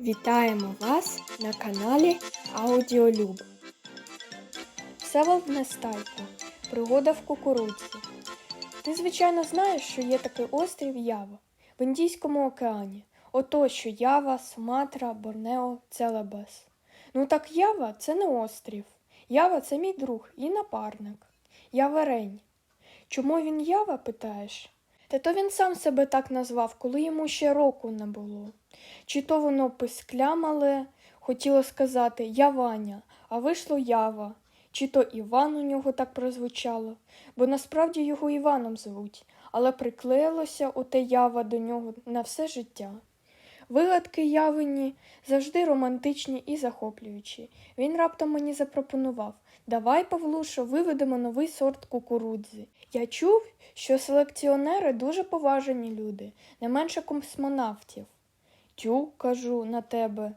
Вітаємо вас на каналі Аудіолюб. Село в Нестайку. Пригода в кукурудзі. Ти, звичайно, знаєш, що є такий острів Ява в Індійському океані. Ото що Ява, Суматра, Борнео, Целебес. Ну так Ява це не острів. Ява це мій друг і напарник. Яверень. Чому він Ява, питаєш? Та то він сам себе так назвав, коли йому ще року не було. Чи то воно писклямале, хотіло сказати Я Ваня, а вийшло Ява, чи то Іван у нього так прозвучало, бо насправді його Іваном звуть, але приклеїлося оте ява до нього на все життя. Вигадки явині завжди романтичні і захоплюючі. Він раптом мені запропонував Давай, Павлушо, виведемо новий сорт кукурудзи. Я чув, що селекціонери дуже поважені люди, не менше космонавтів. Тю, кажу на тебе.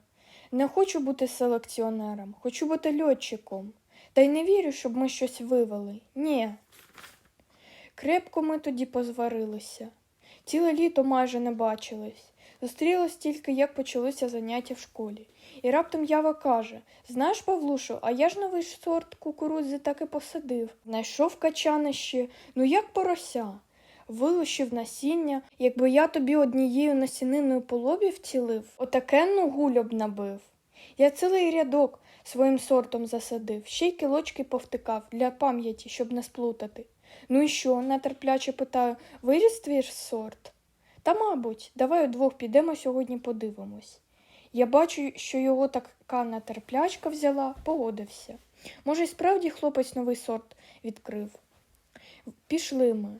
Не хочу бути селекціонером, хочу бути льотчиком. Та й не вірю, щоб ми щось вивели. Ні. Крепко ми тоді позварилися. Ціле літо майже не бачились. Зустрілись тільки, як почалися заняття в школі. І раптом Ява каже Знаєш, Павлушу, а я ж новий сорт кукурудзи так і посадив. Знайшов качанище, ну як порося. Вилущив насіння, якби я тобі однією насіниною по лобі вцілив, отакенну гулю б набив. Я цілий рядок своїм сортом засадив, ще й кілочки повтикав для пам'яті, щоб не сплутати. Ну і що? нетерпляче питаю, виріс твій сорт? Та, мабуть, давай удвох підемо сьогодні подивимось. Я бачу, що його така нетерплячка взяла, погодився. Може, й справді хлопець новий сорт відкрив. Пішли ми.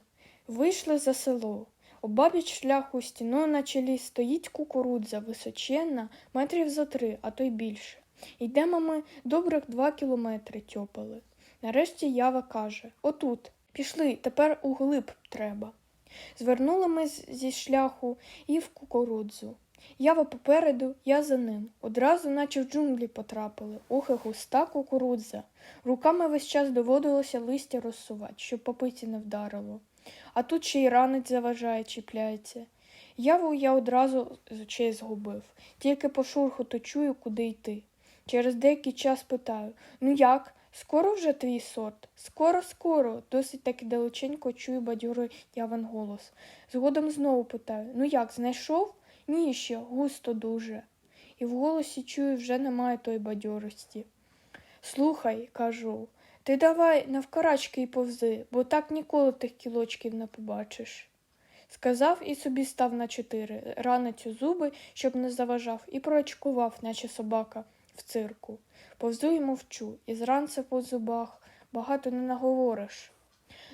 Вийшли за село. Обабіч шляху стіною на чолі стоїть кукурудза височенна, метрів за три, а то й більше. Йдемо ми добрих два кілометри тьопали. Нарешті ява каже Отут, пішли, тепер углиб треба. Звернули ми зі шляху і в кукурудзу. Ява попереду, я за ним. Одразу, наче в джунглі потрапили. І густа кукурудза. Руками весь час доводилося листя розсувати, щоб по пиці не вдарило. А тут ще й ранець заважає, чіпляється. Яву я одразу з очей згубив, тільки по шурхоту чую, куди йти. Через деякий час питаю ну як, скоро вже твій сорт? Скоро, скоро, досить таки далеченько чую бадьорий явен голос. Згодом знову питаю ну як, знайшов? Ні, ще густо дуже. І в голосі чую, вже немає тої бадьорості. Слухай, кажу, ти давай навкарачки й повзи, бо так ніколи тих кілочків не побачиш. Сказав і собі став на чотири, ранець у зуби, щоб не заважав, і проочкував, наче собака в цирку. Повзу й мовчу, і зранця по зубах багато не наговориш.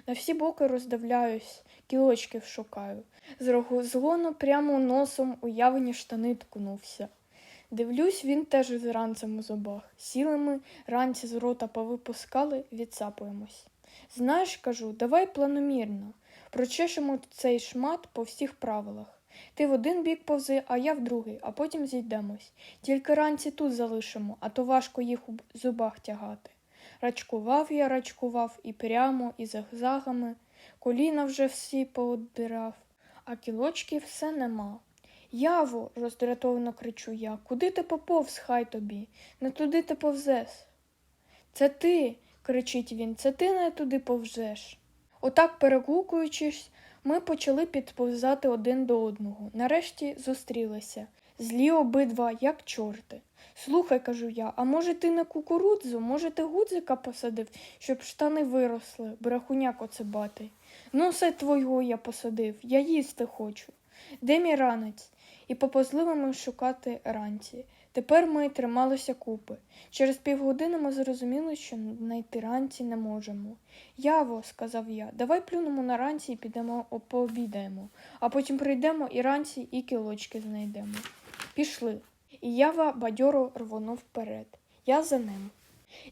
На всі боки роздивляюсь, кілочків шукаю. З розгону прямо носом у явні штани ткнувся. Дивлюсь, він теж з ранцем у зубах. Сіли ми, ранці з рота повипускали, відсапуємось. Знаєш, кажу, давай планомірно. Прочешемо цей шмат по всіх правилах. Ти в один бік повзи, а я в другий, а потім зійдемось. Тільки ранці тут залишимо, а то важко їх у зубах тягати. Рачкував я, рачкував і прямо, і зигзагами, коліна вже всі поодбирав, а кілочків все нема. Яво, роздратовано кричу я, куди ти поповз, хай тобі, не туди ти повзеш. Це ти, кричить він, це ти не туди повзеш. Отак, перегукуючись, ми почали підповзати один до одного. Нарешті зустрілися. Злі обидва, як чорти. Слухай, кажу я, а може ти не кукурудзу, може ти гудзика посадив, щоб штани виросли, брехуняк оцебатий. Ну, все твого я посадив, я їсти хочу. Де мій ранець? І поповзли ми шукати ранці. Тепер ми трималися купи. Через півгодини ми зрозуміли, що знайти ранці не можемо. Яво, сказав я, давай плюнемо на ранці і підемо пообідаємо, а потім прийдемо і ранці, і кілочки знайдемо. Пішли. І ява бадьоро рвонув вперед. Я за ним.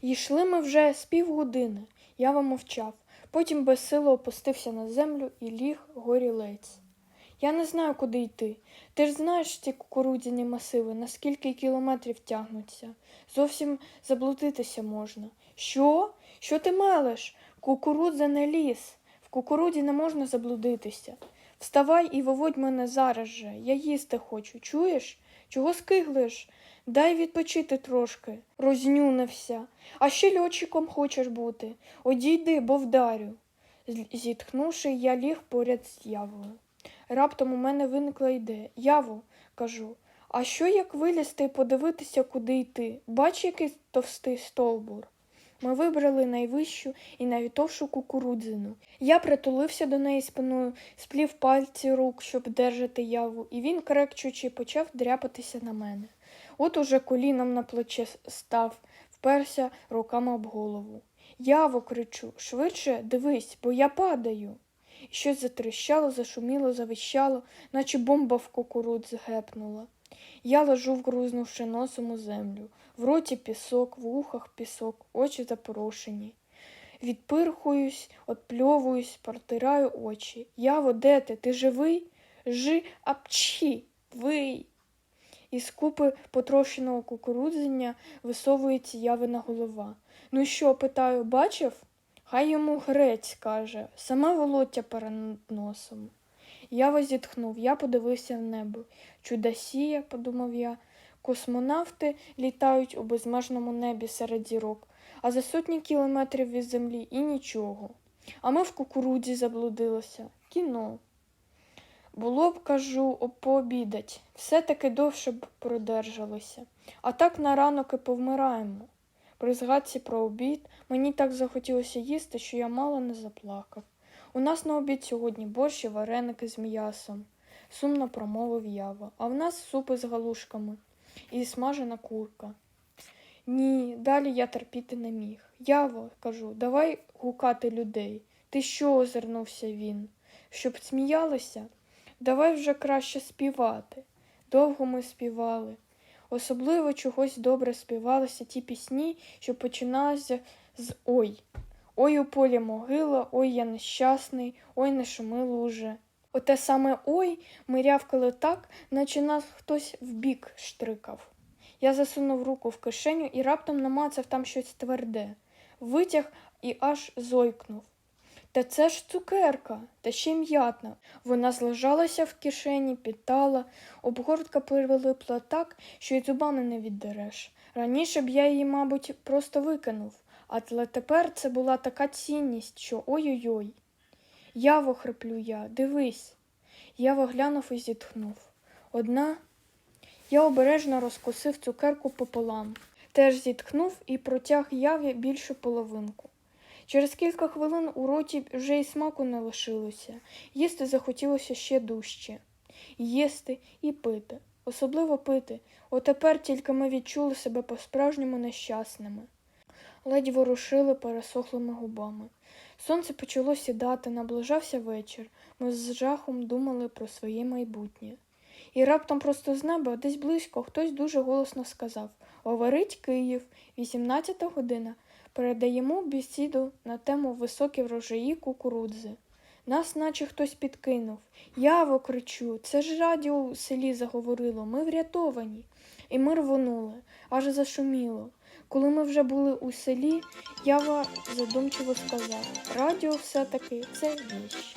Йшли ми вже з півгодини. Ява мовчав. Потім безсило опустився на землю і ліг горілець. Я не знаю, куди йти. Ти ж знаєш ті кукурудзяні масиви, на скільки кілометрів тягнуться. Зовсім заблудитися можна. Що? Що ти мелеш? Кукурудза не ліс. В кукуруді не можна заблудитися. Вставай і виводь мене зараз же. Я їсти хочу. Чуєш? Чого скиглиш? Дай відпочити трошки. Рознюнився. А ще льотчиком хочеш бути. Одійди, бо вдарю. Зітхнувши, я ліг поряд з явою. Раптом у мене виникла ідея. Яво, кажу, а що як вилізти і подивитися, куди йти? Бач, який товстий стовбур. Ми вибрали найвищу і найвітовшу кукурудзину. Я притулився до неї спиною, сплів пальці рук, щоб держати яву, і він, крекчучи, почав дряпатися на мене. От уже коліном на плече став, вперся руками об голову. Яво, кричу, швидше дивись, бо я падаю. Щось затріщало, зашуміло, завищало, наче бомба в кукурудзі гепнула. Я лежу, вгрузнувши носом у землю. В роті пісок, в ухах пісок, очі запорошені. Відпирхуюсь, отпльовуюсь, протираю очі. Яво, де ти? Живий? Жи апчі, вий. Із купи потрошеного кукурудзення висовується явина голова. Ну що, питаю, бачив? Хай йому грець, каже, саме волоття перед носом. Ява зітхнув, я подивився в небо. Чудосія, подумав я, космонавти літають у безмежному небі серед зірок, а за сотні кілометрів від землі і нічого. А ми в кукурудзі заблудилися. Кіно. Було б, кажу, пообідать, все-таки довше б продержалося. А так на ранок і повмираємо. При згадці про обід мені так захотілося їсти, що я мало не заплакав. У нас на обід сьогодні борщ і вареники з м'ясом, сумно промовив ява, а в нас супи з галушками і смажена курка. Ні, далі я терпіти не міг. Яво, кажу, давай гукати людей. Ти що? озирнувся він. Щоб сміялися? Давай вже краще співати. Довго ми співали. Особливо чогось добре співалися ті пісні, що починалися з Ой. Ой у полі могила, ой я нещасний, ой не шуми луже. Оте саме ой ми рявкали так, наче нас хтось вбік штрикав. Я засунув руку в кишеню і раптом намацав там щось тверде. Витяг і аж зойкнув. Та це ж цукерка, та ще й м'ятна. Вона злежалася в кишені, підтала, обгортка прилипла так, що й зубами не віддереш. Раніше б я її, мабуть, просто викинув, але тепер це була така цінність, що ой-ой-ой. Яво, хриплю я, дивись. Яво глянув і зітхнув. Одна. Я обережно розкусив цукерку пополам, теж зітхнув і протяг яві більшу половинку. Через кілька хвилин у роті вже й смаку не лишилося, їсти захотілося ще дужче. Їсти і пити, особливо пити. Отепер тільки ми відчули себе по-справжньому нещасними. Ледь ворушили пересохлими губами. Сонце почало сідати, наближався вечір. Ми з жахом думали про своє майбутнє. І раптом просто з неба, десь близько, хтось дуже голосно сказав Говорить Київ, 18 година. Передаємо бесіду на тему високі врожаї кукурудзи. Нас наче хтось підкинув. Яво кричу, це ж радіо у селі заговорило, ми врятовані. І ми рвонули, аж зашуміло. Коли ми вже були у селі, Ява задумчиво сказав, радіо все-таки це віщ.